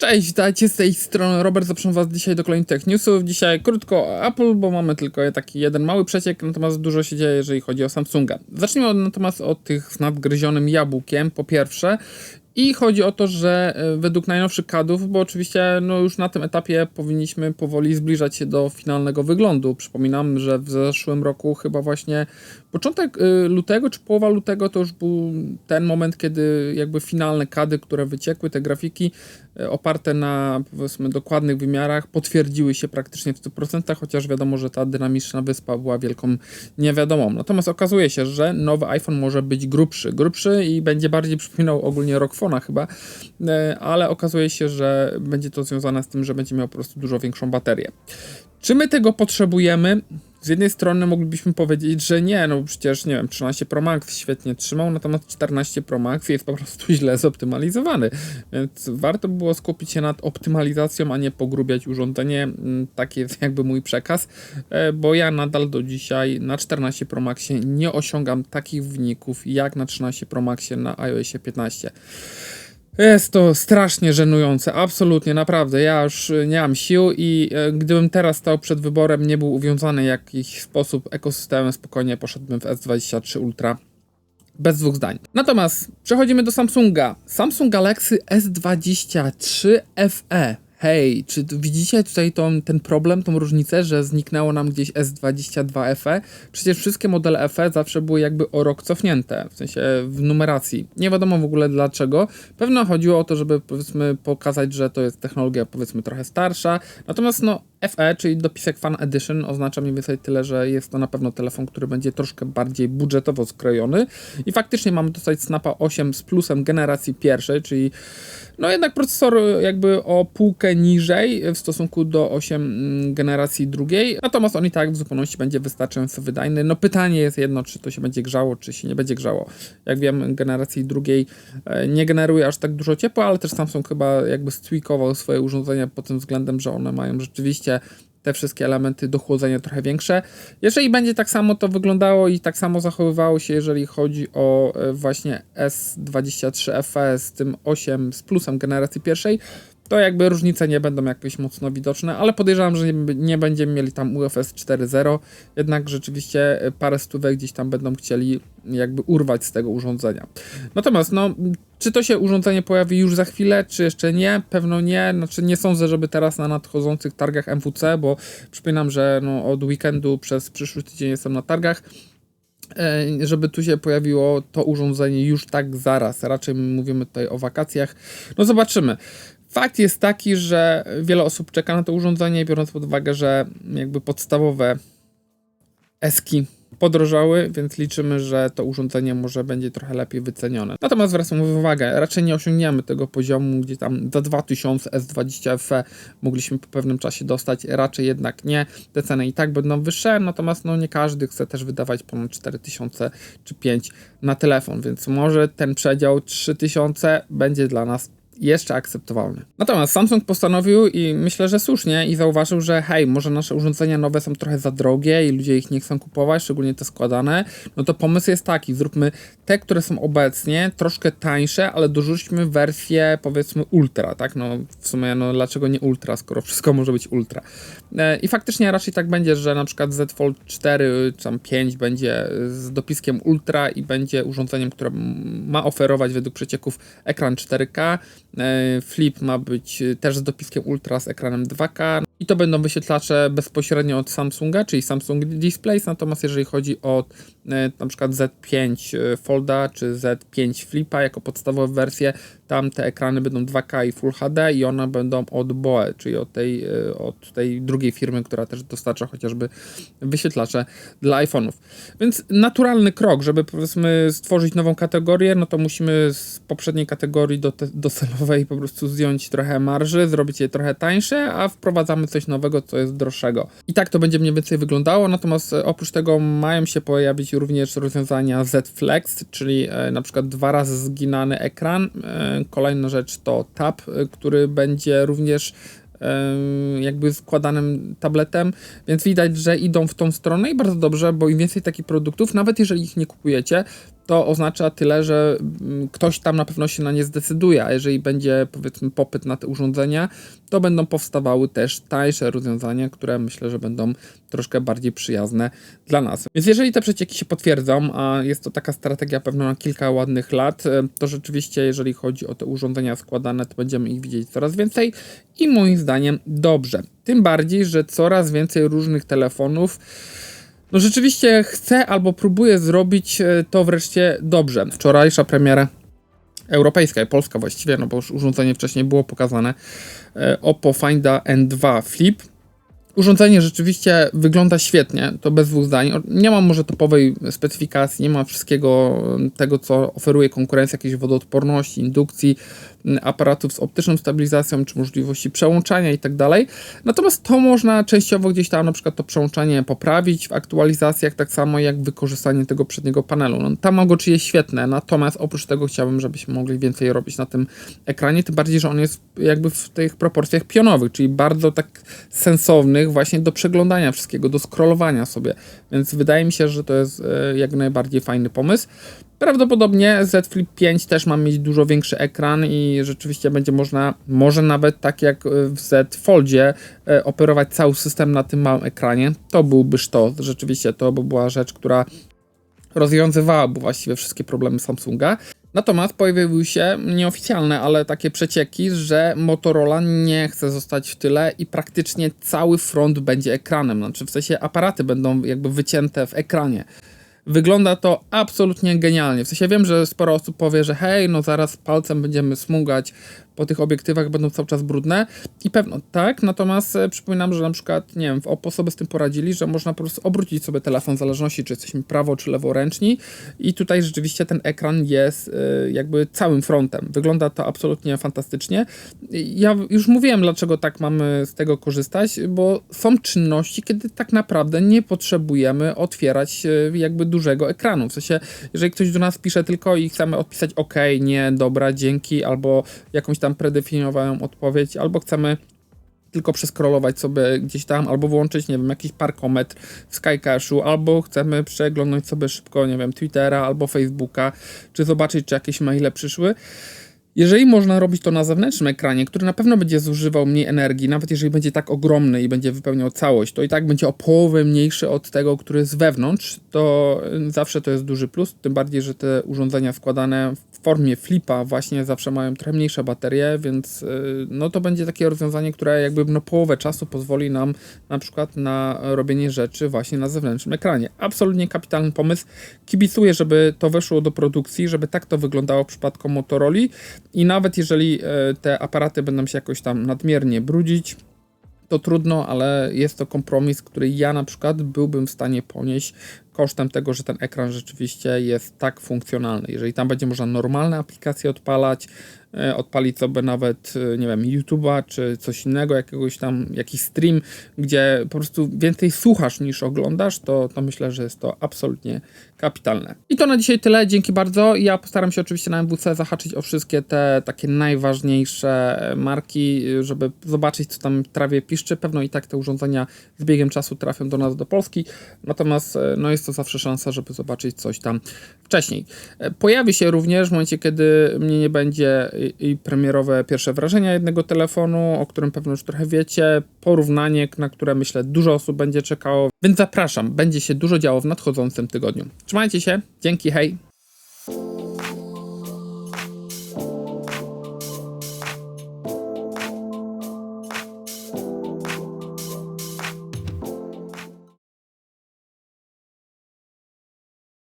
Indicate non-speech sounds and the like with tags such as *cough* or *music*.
Cześć, witajcie z tej strony Robert, zapraszam was dzisiaj do kolejnych Tech Newsów. Dzisiaj krótko o Apple, bo mamy tylko taki jeden mały przeciek, natomiast dużo się dzieje, jeżeli chodzi o Samsunga. Zacznijmy natomiast od tych z nadgryzionym jabłkiem, po pierwsze. I chodzi o to, że e, według najnowszych kadów, bo oczywiście no już na tym etapie powinniśmy powoli zbliżać się do finalnego wyglądu. Przypominam, że w zeszłym roku chyba właśnie początek y, lutego czy połowa lutego to już był ten moment, kiedy jakby finalne kady, które wyciekły, te grafiki y, oparte na powiedzmy dokładnych wymiarach potwierdziły się praktycznie w 100%, chociaż wiadomo, że ta dynamiczna wyspa była wielką niewiadomą. Natomiast okazuje się, że nowy iPhone może być grubszy, grubszy i będzie bardziej przypominał ogólnie Rockfona chyba, y, ale okazuje się, że będzie to związane z tym, że będzie miał po prostu dużo większą baterię. Czy my tego potrzebujemy? Z jednej strony moglibyśmy powiedzieć, że nie, no przecież nie wiem, 13 Pro Max świetnie trzymał, natomiast 14 Pro Max jest po prostu *laughs* źle zoptymalizowany, więc warto by było skupić się nad optymalizacją, a nie pogrubiać urządzenie. Mm, Taki jest jakby mój przekaz, e, bo ja nadal do dzisiaj na 14 Pro Maxie nie osiągam takich wyników jak na 13 Pro Maxie na iOSie 15. Jest to strasznie żenujące, absolutnie, naprawdę. Ja już e, nie mam sił i e, gdybym teraz stał przed wyborem, nie był uwiązany w jakiś sposób ekosystemem, spokojnie poszedłbym w S23 Ultra. Bez dwóch zdań. Natomiast przechodzimy do Samsunga. Samsung Galaxy S23 FE. Hej, czy widzicie tutaj tą, ten problem, tą różnicę, że zniknęło nam gdzieś S22 FE? Przecież wszystkie modele FE zawsze były jakby o rok cofnięte, w sensie w numeracji. Nie wiadomo w ogóle dlaczego. Pewno chodziło o to, żeby powiedzmy pokazać, że to jest technologia powiedzmy trochę starsza. Natomiast no FE, czyli dopisek Fan Edition, oznacza mniej więcej tyle, że jest to na pewno telefon, który będzie troszkę bardziej budżetowo skrojony. I faktycznie mamy tutaj Snapa 8 z plusem generacji pierwszej, czyli no jednak procesor jakby o półkę niżej w stosunku do 8 mm, generacji drugiej, natomiast on i tak w zupełności będzie wystarczająco wydajny. No pytanie jest jedno, czy to się będzie grzało, czy się nie będzie grzało. Jak wiem, generacji drugiej e, nie generuje aż tak dużo ciepła, ale też Samsung chyba jakby stwikował swoje urządzenia pod tym względem, że one mają rzeczywiście te wszystkie elementy do chłodzenia trochę większe. Jeżeli będzie tak samo to wyglądało i tak samo zachowywało się, jeżeli chodzi o e, właśnie S23 FE z tym 8 z plusem generacji pierwszej, to jakby różnice nie będą jakieś mocno widoczne, ale podejrzewam, że nie, nie będziemy mieli tam UFS 4.0, jednak rzeczywiście e, parę stówek gdzieś tam będą chcieli jakby urwać z tego urządzenia. Natomiast no, czy to się urządzenie pojawi już za chwilę, czy jeszcze nie? Pewno nie, znaczy nie sądzę, żeby teraz na nadchodzących targach MWC, bo przypominam, że no, od weekendu przez przyszły tydzień jestem na targach, e, żeby tu się pojawiło to urządzenie już tak zaraz. Raczej mówimy tutaj o wakacjach. No zobaczymy. Fakt jest taki, że wiele osób czeka na to urządzenie, biorąc pod uwagę, że jakby podstawowe eski podrożały, więc liczymy, że to urządzenie może będzie trochę lepiej wycenione. Natomiast zwracam uwagę, raczej nie osiągniemy tego poziomu, gdzie tam za 2000 S20 FE mogliśmy po pewnym czasie dostać, raczej jednak nie. Te ceny i tak będą wyższe, natomiast no nie każdy chce też wydawać ponad 4000 czy 5 na telefon, więc może ten przedział 3000 będzie dla nas jeszcze akceptowalny. Natomiast Samsung postanowił i myślę, że słusznie i zauważył, że hej, może nasze urządzenia nowe są trochę za drogie i ludzie ich nie chcą kupować, szczególnie te składane, no to pomysł jest taki, zróbmy te, które są obecnie troszkę tańsze, ale dorzućmy wersję powiedzmy ultra, tak? No w sumie no dlaczego nie ultra, skoro wszystko może być ultra. E, I faktycznie raczej tak będzie, że na przykład Z Fold 4 czy tam 5 będzie z dopiskiem ultra i będzie urządzeniem, które ma oferować według przecieków ekran 4K, E, Flip ma być e, też z dopiskiem Ultra z ekranem 2K i to będą wyświetlacze bezpośrednio od Samsunga, czyli Samsung Displays, natomiast jeżeli chodzi o e, na przykład Z5 Folda czy Z5 Flipa jako podstawowe wersje, tam te ekrany będą 2K i Full HD i one będą od BOE, czyli od tej, od tej drugiej firmy, która też dostarcza chociażby wyświetlacze dla iPhone'ów. Więc naturalny krok, żeby powiedzmy stworzyć nową kategorię, no to musimy z poprzedniej kategorii do docelowej po prostu zdjąć trochę marży, zrobić je trochę tańsze, a wprowadzamy coś nowego, co jest droższego. I tak to będzie mniej więcej wyglądało, natomiast e, oprócz tego mają się pojawić również rozwiązania Z Flex, czyli e, na przykład dwa razy zginany ekran. E, kolejna rzecz to Tab, który będzie również jakby składanym tabletem, więc widać, że idą w tą stronę i bardzo dobrze, bo im więcej takich produktów, nawet jeżeli ich nie kupujecie, to oznacza tyle, że mm, ktoś tam na pewno się na nie zdecyduje, a jeżeli będzie powiedzmy popyt na te urządzenia, to będą powstawały też tańsze rozwiązania, które myślę, że będą troszkę bardziej przyjazne dla nas. Więc jeżeli te przecieki się potwierdzą, a jest to taka strategia pewno na kilka ładnych lat, e, to rzeczywiście jeżeli chodzi o te urządzenia składane, to będziemy ich widzieć coraz więcej i moim zdaniem dobrze. Tym bardziej, że coraz więcej różnych telefonów no rzeczywiście chce albo próbuje zrobić e, to wreszcie dobrze. Wczorajsza premiera europejska i polska właściwie, no bo już urządzenie wcześniej było pokazane, e, Oppo Finda N2 Flip. Urządzenie rzeczywiście wygląda świetnie, to bez dwóch zdań. Nie ma może topowej specyfikacji, nie ma wszystkiego tego, co oferuje konkurencja, jakiejś wodoodporności, indukcji, aparatów z optyczną stabilizacją, czy możliwości przełączania i tak dalej. Natomiast to można częściowo gdzieś tam na przykład to przełączanie poprawić w aktualizacjach, tak samo jak wykorzystanie tego przedniego panelu. No, Tamagotchi jest świetne, natomiast oprócz tego chciałbym, żebyśmy mogli więcej robić na tym ekranie, tym bardziej, że on jest jakby w tych proporcjach pionowych, czyli bardzo tak sensownych właśnie do przeglądania wszystkiego, do scrollowania sobie, więc wydaje mi się, że to jest e, jak najbardziej fajny pomysł. Prawdopodobnie Z Flip 5 też ma mieć dużo większy ekran i rzeczywiście będzie można, może nawet tak jak w Z Foldzie, e, operować cały system na tym małym ekranie. To byłby to, rzeczywiście to by była rzecz, która rozwiązywałaby właściwie wszystkie problemy Samsunga. Natomiast pojawiły się nieoficjalne, ale takie przecieki, że Motorola nie chce zostać w tyle i praktycznie cały front będzie ekranem. Znaczy w sensie aparaty będą jakby wycięte w ekranie. Wygląda to absolutnie genialnie. W sensie wiem, że sporo osób powie, że hej, no zaraz palcem będziemy smugać po tych obiektywach będą cały czas brudne i pewno tak, natomiast e, przypominam, że na przykład, nie wiem, w Oppo sobie z tym poradzili, że można po prostu obrócić sobie telefon w zależności, czy jesteśmy prawo czy leworęczni i tutaj rzeczywiście ten ekran jest e, jakby całym frontem. Wygląda to absolutnie fantastycznie. Ja już mówiłem, dlaczego tak mamy z tego korzystać, bo są czynności, kiedy tak naprawdę nie potrzebujemy otwierać e, jakby dużego ekranu. W sensie, jeżeli ktoś do nas pisze tylko i chcemy odpisać OK, nie, dobra, dzięki, albo jakąś tam tam predefiniowaną odpowiedź, albo chcemy tylko przeskrolować sobie gdzieś tam, albo włączyć, nie wiem, jakiś parkometr w Skycache'u, albo chcemy przeglądać sobie szybko, nie wiem, Twittera albo Facebooka, czy zobaczyć, czy jakieś maile przyszły. Jeżeli można robić to na zewnętrznym ekranie, który na pewno będzie zużywał mniej energii, nawet jeżeli będzie tak ogromny i będzie wypełniał całość, to i tak będzie o połowę mniejszy od tego, który jest wewnątrz, to zawsze to jest duży plus, tym bardziej, że te urządzenia składane w formie flipa właśnie zawsze mają trochę mniejsze baterie, więc y, no to będzie takie rozwiązanie, które jakby no połowę czasu pozwoli nam na przykład na robienie rzeczy właśnie na zewnętrznym ekranie. Absolutnie kapitalny pomysł. Kibicuję, żeby to weszło do produkcji, żeby tak to wyglądało w przypadku Motorola i nawet jeżeli e, te aparaty będą się jakoś tam nadmiernie brudzić, to trudno, ale jest to kompromis, który ja na przykład byłbym w stanie ponieść kosztem tego, że ten ekran rzeczywiście jest tak funkcjonalny. Jeżeli tam będzie można normalne aplikacje odpalać, odpalić sobie nawet, e, nie wiem, YouTube'a czy coś innego, jakiegoś tam, jakiś stream, gdzie po prostu więcej słuchasz niż oglądasz, to, to myślę, że jest to absolutnie kapitalne. I to na dzisiaj tyle, dzięki bardzo. Ja postaram się oczywiście na MWC zahaczyć o wszystkie te takie najważniejsze marki, żeby zobaczyć, co tam trawie piszczy. Pewno i tak te urządzenia z biegiem czasu trafią do nas do Polski, natomiast e, no jest to zawsze szansa, żeby zobaczyć coś tam wcześniej. Pojawi się również w momencie, kiedy mnie nie będzie i, premierowe pierwsze wrażenia jednego telefonu, o którym pewno już trochę wiecie, porównanie, na które myślę dużo osób będzie czekało, więc zapraszam, będzie się dużo działo w nadchodzącym tygodniu. Trzymajcie się, dzięki, hej!